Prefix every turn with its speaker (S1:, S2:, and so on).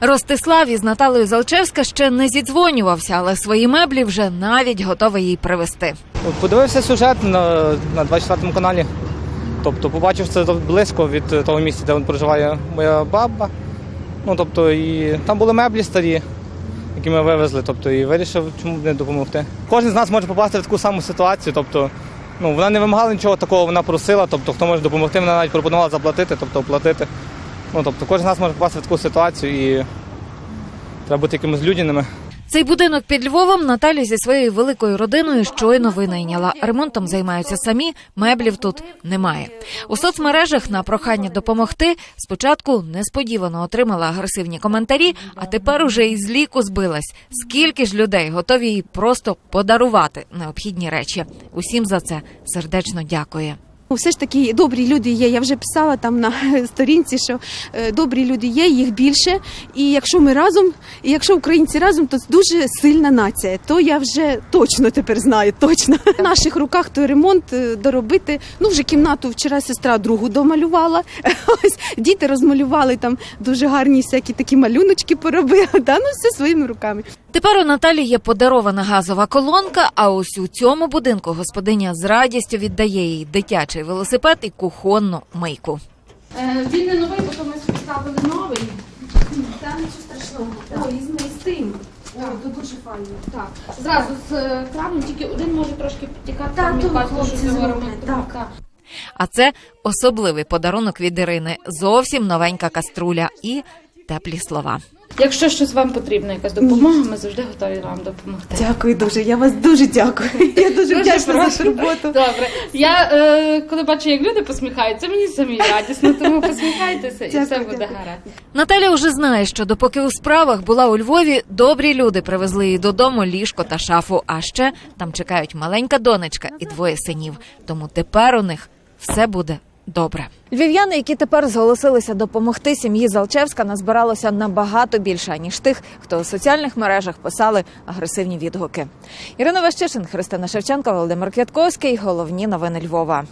S1: Ростислав із Наталею Залчевська ще не зідзвонювався, але свої меблі вже навіть готовий їй привезти.
S2: Подивився сюжет на, на 24 каналі. Тобто побачив це близько від того місця, де проживає моя баба. Ну, тобто, і там були меблі старі, які ми вивезли, тобто, і вирішив, чому б не допомогти. Кожен з нас може попасти в таку саму ситуацію. Тобто, ну, вона не вимагала нічого такого, вона просила, тобто, хто може допомогти, вона навіть пропонувала заплатити, тобто оплатити. Ну, тобто, кожен з нас може попасти в таку ситуацію і треба бути якимось людяними.
S1: Цей будинок під Львовом Наталя зі своєю великою родиною щойно винайняла. Ремонтом займаються самі, меблів тут немає. У соцмережах на прохання допомогти спочатку несподівано отримала агресивні коментарі, а тепер уже із ліку збилась. Скільки ж людей готові їй просто подарувати необхідні речі? Усім за це сердечно дякує.
S3: Ну, Все ж таки добрі люди є. Я вже писала там на сторінці, що е, добрі люди є, їх більше. І якщо ми разом, і якщо українці разом, то дуже сильна нація. То я вже точно тепер знаю. Точно в наших руках той ремонт е, доробити. Ну вже кімнату вчора сестра другу домалювала. Ось діти розмалювали там дуже гарні всякі такі малюночки поробили. Да? Ну все своїми руками.
S1: Тепер у Наталі є подарована газова колонка. А ось у цьому будинку господиня з радістю віддає їй дитячий велосипед і кухонну мийку.
S4: Е, Він не новий, бо то ми собі ставили новий.
S3: Та нічого страшного. Ой, з з тим. О, то дуже файно.
S4: Так. Зразу з е, тільки один може трошки підтікати.
S3: Так,
S4: там,
S3: то хлопці
S4: що
S3: зроблять,
S4: ремонту.
S3: так.
S4: Так.
S1: А це особливий подарунок від Ірини. Зовсім новенька каструля і теплі слова.
S4: Якщо щось вам потрібна, якась допомога, ми завжди готові вам допомогти.
S3: Дякую дуже. Я вас дуже дякую. Я дуже вдячна за цю роботу.
S4: Добре. Я е, коли бачу, як люди посміхаються, мені самі радісно, тому посміхайтеся і
S3: Дякую,
S4: все буде
S3: дякую.
S4: гаразд.
S1: Наталя вже знає, що допоки у справах була у Львові, добрі люди привезли їй додому ліжко та шафу. А ще там чекають маленька донечка і двоє синів. Тому тепер у них все буде добре. Львів'яни, які тепер зголосилися допомогти сім'ї Залчевська, назбиралося набагато більше ніж тих, хто у соціальних мережах писали агресивні відгуки. Ірина Ващишин, Христина Шевченко, Володимир Квятковський. Головні новини Львова.